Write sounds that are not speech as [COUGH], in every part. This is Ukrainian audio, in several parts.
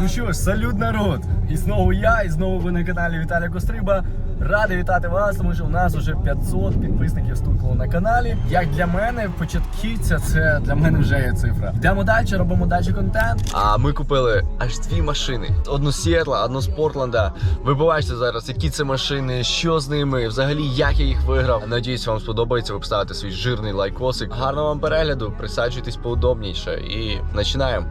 Ну що ж, салют народ! І знову я, і знову ви на каналі Віталія Костриба. Радий вітати вас, тому що у нас вже 500 підписників стукало на каналі. Як для мене, початківця, це для мене вже є цифра. Йдемо далі, робимо далі контент. А ми купили аж дві машини: одну з Сіетла, одну з Портленда. Ви побачите зараз, які це машини, що з ними, взагалі як я їх виграв. Надіюсь, вам сподобається. Ви поставите свій жирний лайкосик. Гарного вам перегляду, присаджуйтесь поудобніше і починаємо.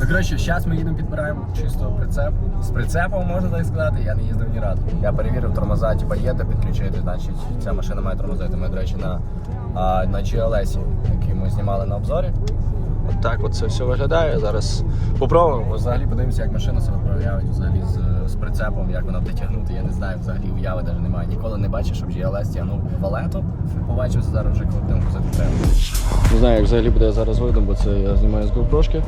Ну, коротше, зараз ми їдемо підбираємо чисто прицеп. З прицепом можна так сказати, я не їздив ні разу. Я перевірив тормоза, типа є де підключити, значить ця машина має тормозити. Ми, до речі, на, а, на GLS, який ми знімали на обзорі. От так от це все виглядає. Зараз попробуємо. Взагалі подивимося, як машина себе проявить взагалі з, з прицепом, як вона буде тягнути. Я не знаю, взагалі уяви навіть немає. Ніколи не бачив, щоб GLS тягнув валету. Побачив зараз вже коли будемо треба. Не знаю, як взагалі буде зараз видно, бо це я знімаю з GoPro.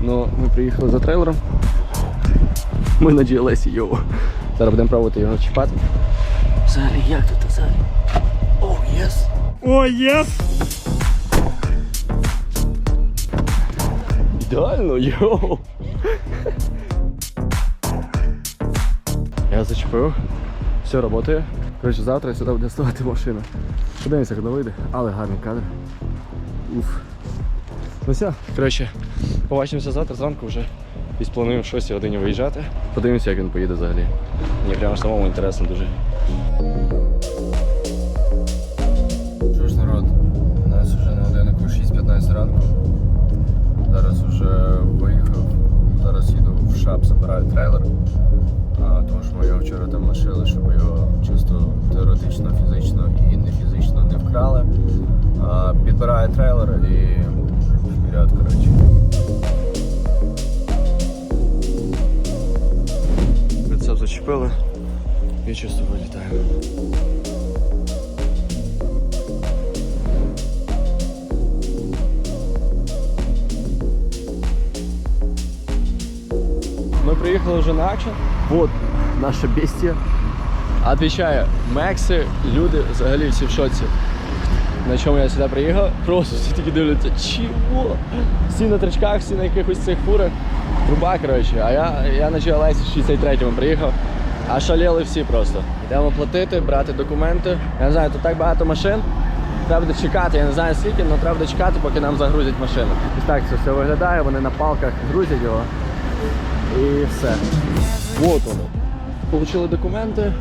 Ну, ми приїхали за трейлером. Ми на GLS, йоу. Зараз будемо пробувати його чіпати. Взагалі, як тут взагалі? О, єс! О, єс! Ідеально, йоу! Я зачепив. Все працює. Коротше, завтра сюди буде ставити машина. Подивимося, коли вийде, але гарний кадр. Уф. Ну все. Коротше, побачимося завтра зранку вже. І сплануємо в 6 годині виїжджати. Подивимося, як він поїде взагалі. Мені прямо самому інтересно дуже. Що ж, народ, у нас вже на годиннику 6.15 ранку. Зараз вже виїхав. Зараз їду в шап, забираю трейлер. А, тому що ми його вчора там лишили, щоб його чисто теоретично, фізично А, підбираю трейлер і вперед, коротше. Прицеп зачепили і чисто вилітаємо. Ми приїхали вже на акшн. Вот наша бестія. Отвечаю, Мекси, люди взагалі всі в шоці. На чому я сюди приїхав? Просто всі такі дивляться, чого? Всі на тричках, всі на якихось цих фурах. Труба, коротше. А я, я на GLS 63-му приїхав. А шаліли всі просто. Йдемо платити, брати документи. Я не знаю, тут так багато машин. Треба буде чекати, я не знаю скільки, але треба буде чекати, поки нам загрузять машину. Ось так це все виглядає, вони на палках грузять його. І все. От воно. Получили документи.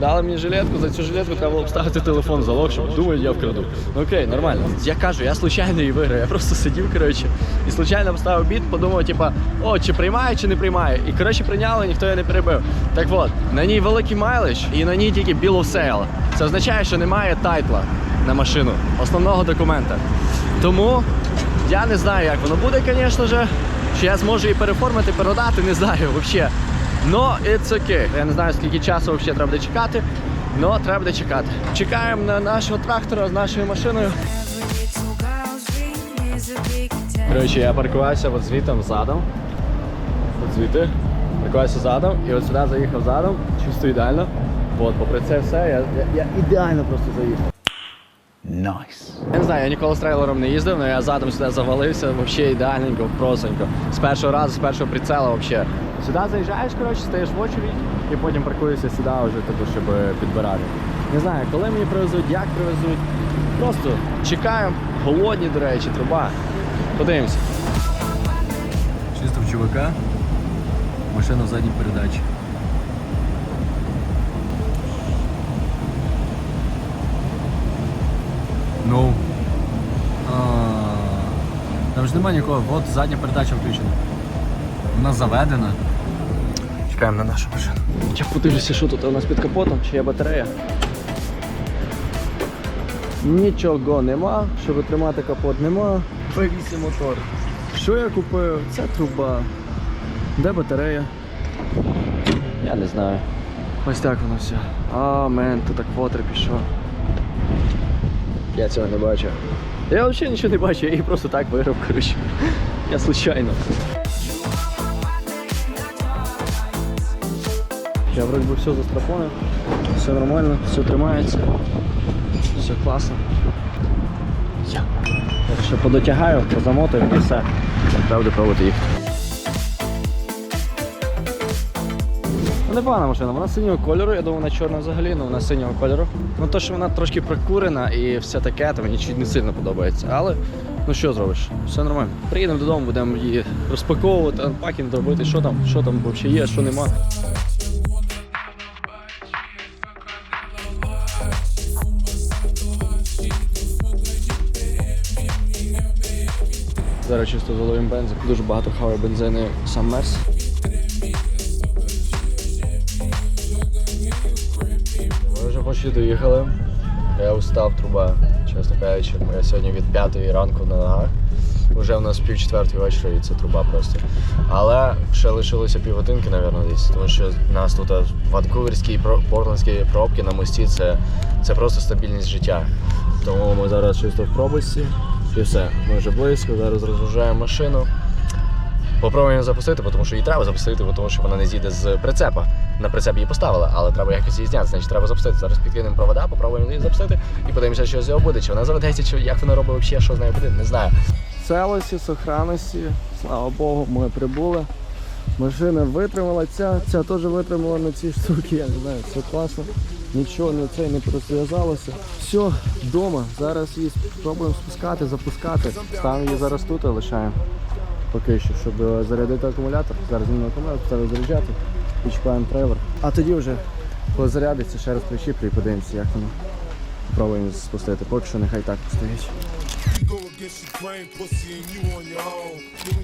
Дали мені жилетку, за цю жилетку треба було б ставити телефон залог, щоб думають, я вкраду. Ну окей, нормально. Я кажу, я случайно її виграю. Я просто сидів, коротше, і случайно поставив біт, подумав, типа, о, чи приймає, чи не приймає. І коротше прийняли, ніхто її не перебив. Так от, на ній великий майлиш і на ній тільки of sale. Це означає, що немає тайтла на машину, основного документа. Тому я не знаю, як воно буде, звісно ж. Чи я зможу її переформити, передати, не знаю взагалі. Но it's okay. Я не знаю, скільки часу взагалі треба буде чекати, але треба буде чекати. Чекаємо на нашого трактора з нашою машиною. Коротше, я паркувався от звітом задом. От звідти. Паркувався задом і от сюди заїхав задом. Чисто ідеально. От, попри це все, я, я, я ідеально просто заїхав. Найс. Я не знаю, я ніколи з трейлером не їздив, але я задом сюди завалився, взагалі ідеальненько, просенько. З першого разу, з першого прицела взагалі. Сюди заїжджаєш, коротше, стаєш в очередь і потім паркуєшся сюди вже, типу, щоб підбирати. Не знаю, коли мені привезуть, як привезуть. Просто чекаємо, голодні, до речі, труба. Подивимося. Чисто в чувака. Машина в задній передачі. Ж немає нікого. От задня передача включена. Вона заведена. Чекаємо на нашу машину. Я подивлюся, що тут у нас під капотом, чи є батарея. Нічого нема, щоб тримати капот нема. V8 мотор. Що я купив? Це труба. Де батарея? Я не знаю. Ось так воно все. А, мен, тут так вотер пішов. Я цього не бачу. Я взагалі нічого не бачу, я її просто так виграв, коротше. Я случайно. Я вроді би все застраховано, все нормально, все тримається, все класно. Я ще подотягаю, позамотаю і все. Правда, пробувати їхати. Ну, Непогана машина, вона синього кольору, я думаю, вона чорна взагалі, але вона синього кольору. Ну то, що вона трошки прокурена і все таке, то мені чуть не сильно подобається. Але ну що зробиш? Все нормально. Приїдемо додому, будемо її розпаковувати, анпакінг робити, що там, що там взагалі є, що нема. Зараз чисто заловим бензин. Дуже багато хаває бензини сам Мерс. Почти доїхали. Я устав труба, чесно кажучи. Я сьогодні від п'ятої ранку на ногах. Уже в нас пів четвертої вечора і це труба просто. Але ще лишилося півгодинки, мабуть, десь, тому що в нас тут ванкуверські і портландські пробки на мості це, це просто стабільність життя. Тому ми зараз чисто в пробочці. І все, ми вже близько, зараз розгружаємо машину. Попробуємо запустити, тому що її треба запустити, тому що вона не з'їде з прицепа. На прицеп її поставили, але треба якось її зняти, значить треба запустити. Зараз підкинемо провода, попробуємо її запустити і подивимося, що з цього буде. Чи вона заведеться, чи як вона робить взагалі, що з нею буде, не знаю. Целості, сохранності, слава Богу, ми прибули. Машина витримала, ця, ця теж витримала на ці штуки, я не знаю, все класно. Нічого не це не розв'язалося. Все, вдома. Зараз її спробуємо спускати, запускати. Ставимо її зараз тут лишаємо поки що, щоб е, зарядити акумулятор. Зараз знімемо акумулятор, поставимо заряджати і чекаємо трейлер. А тоді вже коли зарядиться, ще раз прищіплю і подивимося, як воно. Пробуємо спустити. Поки що нехай так постоїть.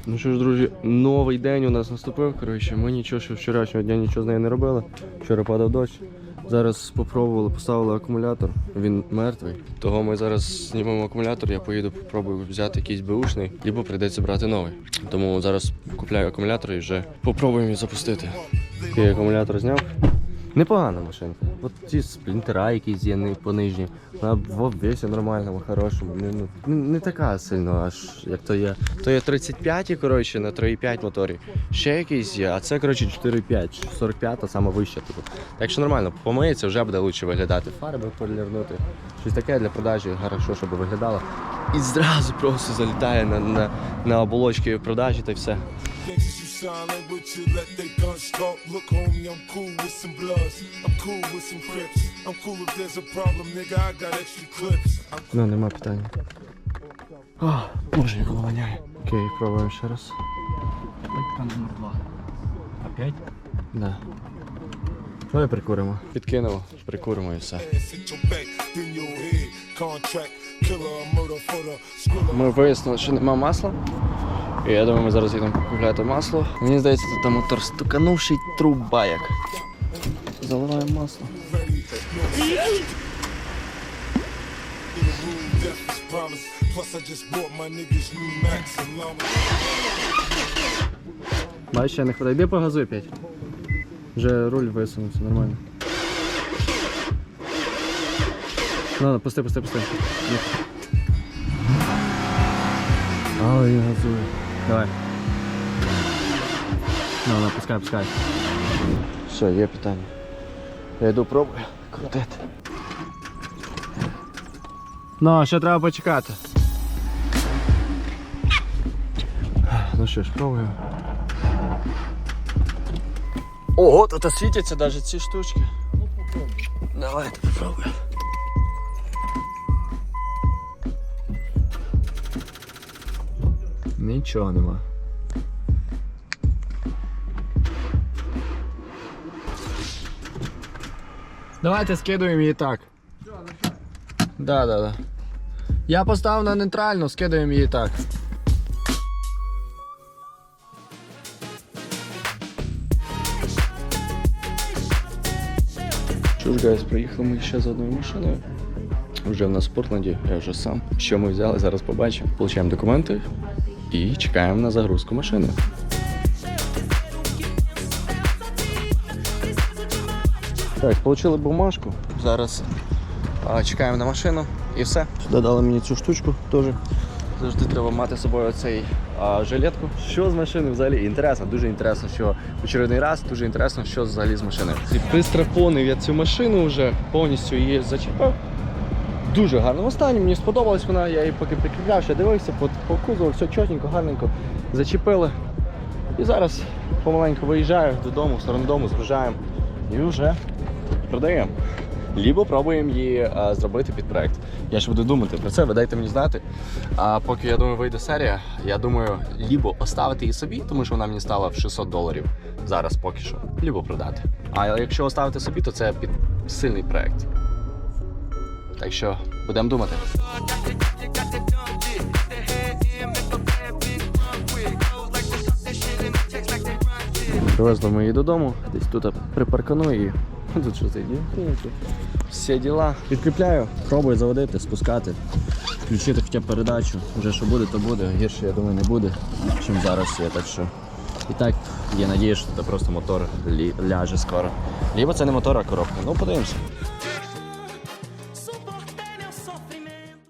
Ну що ж, друзі, новий день у нас наступив. Коротше, ми нічого ще вчорашнього дня нічого з нею не робили. Вчора падав дощ. Зараз спробували, поставили акумулятор. Він мертвий. Того ми зараз знімемо акумулятор, я поїду, попробую взяти якийсь беушний, або прийдеться брати новий. Тому зараз купляю акумулятор і вже попробуємо запустити. Такий акумулятор зняв. Непогана машинка. От ці сплінтера якісь є понижні. Вона в обвесі нормальному, хорошому. Не, ну, не, не така сильно, аж як то є. То є 35 коротше, на 3,5 моторі. Ще якийсь є, а це коротше 4,5, 45, саме вища. Типу. Так що нормально, помиється, вже буде краще виглядати. Фарби полірнути. Щось таке для продажі, хорошо, щоб виглядало. І зразу просто залітає на, на, на оболочки продажі та все. Silent with you, let they guns talk. Look, homie, I'm cool with some bloods. I'm cool with some crips. I'm cool if there's a problem, nigga. I got extra clips. Ну, нема питання. О, Боже, як воняє. Окей, пробуємо ще раз. номер два. Опять? Да. Давай прикуримо. Підкинемо, прикуримо і все. Ми вияснили, що нема масла. Я думаю, ми зараз їдемо купляти масло. Мені здається, тут мотор стуканувший труба як. Заливаємо масло. Бачиш, ще не хватає. Йди погазуй опять. Вже руль висунувся, нормально. Ну, ну, пусти, пусти, пусти. Він газує. Давай. Ну, ну, пускай, пускай. Все, є питання. Я йду пробую крутити. Ну, ще треба почекати. Ну що ж, пробуємо. Ого, тут світяться навіть ці штучки. Давайте попробуємо. Нічого нема. Давайте скидуємо її так. Да, да, да. Я поставив на нейтральну, скидуємо її так. Що ж, гайс, приїхали ми ще з одною машиною. Вже в нас в Портленді, я вже сам. Що ми взяли, зараз побачимо. Получаємо документи і чекаємо на загрузку машини. Так, отримали бумажку. Зараз чекаємо на машину і все. Додали мені цю штучку теж. Завжди треба мати з собою цей а, жилетку. Що з машини взагалі? Інтересно, дуже інтересно, що в очередний раз дуже інтересно, що взагалі з машиною. Бистро понив я цю машину вже, повністю її зачепив. Дуже гарному стані. Мені сподобалась вона, я її поки прикріпляв, ще дивився, по, по кузову, все чотенько, гарненько. Зачепили. І зараз помаленьку виїжджаю додому, в сторону дому, згружаємо і вже продаємо. Лібо пробуємо її е, зробити під проект. Я ж буду думати про це, ви дайте мені знати. А поки я думаю, вийде серія, я думаю, лібо оставити її собі, тому що вона мені стала в 600 доларів зараз поки що, лібо продати. А якщо оставити собі, то це під сильний проект. Так що будемо думати. Привезли ми її додому, десь тут припарканую її. [LAUGHS] Тут що є? Всі діла. Підкріпляю, пробую заводити, спускати, включити хоча б передачу. Вже що буде, то буде. Гірше, я думаю, не буде, чим зараз є. Так що і так є надія, що це просто мотор ляже скоро. Либо це не мотор, а коробка. Ну, подивимося.